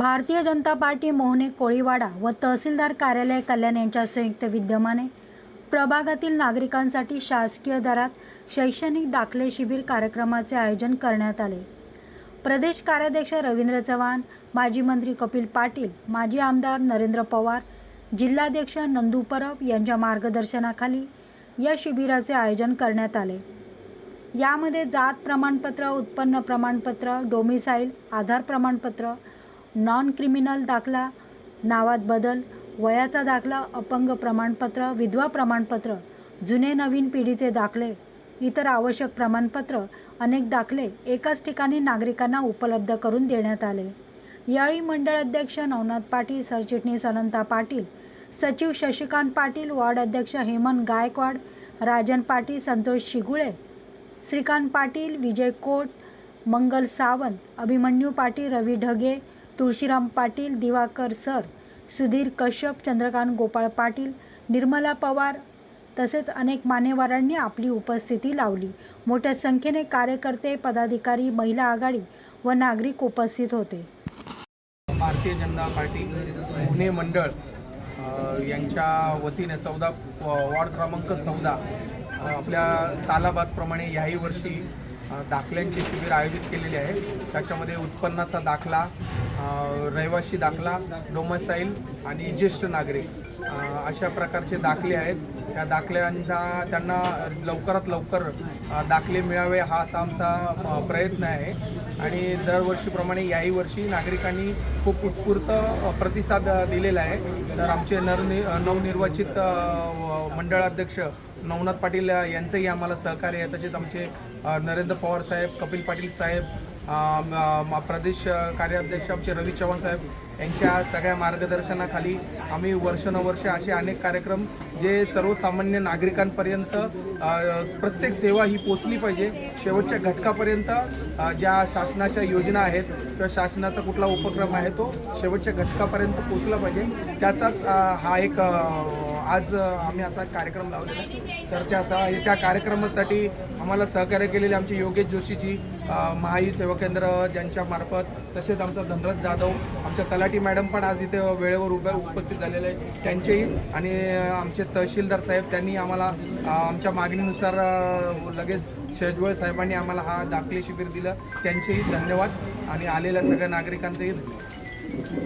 Bharatiya Janata party मोहने कोळीवाडा व तहसीलदार कार्यालय कल्याण यांच्या संयुक्त विद्यमाने प्रभागातील नागरिकांसाठी शासकीय दरात शैक्षणिक दाखले शिबिर कार्यक्रमाचे आयोजन करण्यात आले. प्रदेश कार्याध्यक्ष रवींद्र चव्हाण माजी मंत्री कपिल पाटील माजी आमदार नरेंद्र पवार जिल्हाध्यक्ष नंदू परब यांच्या मार्गदर्शनाखाली या शिबिराचे आयोजन करण्यात आले. यामध्ये जात प्रमाणपत्र उत्पन्न प्रमाणपत्र डोमिसाईल आधार प्रमाणपत्र नॉन क्रिमिनल दाखला नावात बदल वयाचा दाखला अपंग प्रमाणपत्र विधवा प्रमाणपत्र जुने नवीन पिढीचे दाखले इतर आवश्यक प्रमाणपत्र अनेक दाखले एकाच ठिकाणी नागरिकांना उपलब्ध करून देण्यात आले. यावेळी मंडळ अध्यक्ष नवनाथ पाटील सरचिटणीस अनंता पाटील सचिव शशिकांत पाटील वार्ड अध्यक्ष हेमंत गायकवाड राजन पाटील संतोष शिगुळे श्रीकांत पाटील विजय कोट मंगल सावंत अभिमन्यू पाटील रवी ढगे तुळशीराम पाटील दिवाकर सर सुधीर कश्यप चंद्रकांत गोपाळ पाटील निर्मला पवार तसेच अनेक मान्यवरांनी आपली उपस्थिती लावली. मोठ्या संख्येने कार्यकर्ते पदाधिकारी महिला आघाडी व नागरिक उपस्थित होते. भारतीय जनता पार्टी पुणे मंडळ यांच्या वतीने चौदा वॉर्ड क्रमांक चौदा आपल्या सालाबादप्रमाणे याही वर्षी दाखल्यांचे शिबिर आयोजित केलेले आहे. त्याच्यामध्ये उत्पन्नाचा दाखला रहिवासी दाखला डोमसाईल आणि ज्येष्ठ नागरिक. अशा प्रकारचे दाखले आहेत. त्या दाखल्यांचा त्यांना लवकरात लवकर दाखले मिळावे हा असा आमचा प्रयत्न आहे. आणि दरवर्षीप्रमाणे याही वर्षी नागरिकांनी खूप उत्स्फूर्त प्रतिसाद दिलेला आहे. तर आमचे नरनि नवनिर्वाचित व- मंडळाध्यक्ष नवनाथ पाटील यांचंही आम्हाला सहकार्य आहे. तसेच आमचे नरेंद्र पवार साहेब कपिल पाटील साहेब प्रदेश कार्याध्यक्ष आमचे रवी चव्हाण साहेब यांच्या सगळ्या मार्गदर्शनाखाली आम्ही वर्षानुवर्षे असे अनेक कार्यक्रम जे सर्वसामान्य नागरिकांपर्यंत प्रत्येक सेवा ही पोचली पाहिजे शेवटच्या घटकापर्यंत ज्या शासनाच्या योजना आहेत किंवा शासनाचा कुठला उपक्रम आहे तो शेवटच्या घटकापर्यंत पोचला पाहिजे. त्याचाच हा एक आज आम्ही असा कार्यक्रम लावलेला आहे. तर त्या त्या कार्यक्रमासाठी आम्हाला सहकार्य केलेले आमचे योगेश जोशीजी महाई सेवा केंद्र ज्यांच्या मार्फत तसेच आमचा धनराज जाधव आमच्या तलाठी मॅडम पण आज इथे वेळेवर उभ्या उपस्थित झालेले आहेत. त्यांचेही आणि आमचे तहसीलदार साहेब त्यांनी आम्हाला आमच्या मागणीनुसार लगेच शेजवळ साहेबांनी आम्हाला हा दाखले शिबिर दिलं. त्यांचेही धन्यवाद आणि आलेल्या सगळ्या नागरिकांचेही धन्यवाद.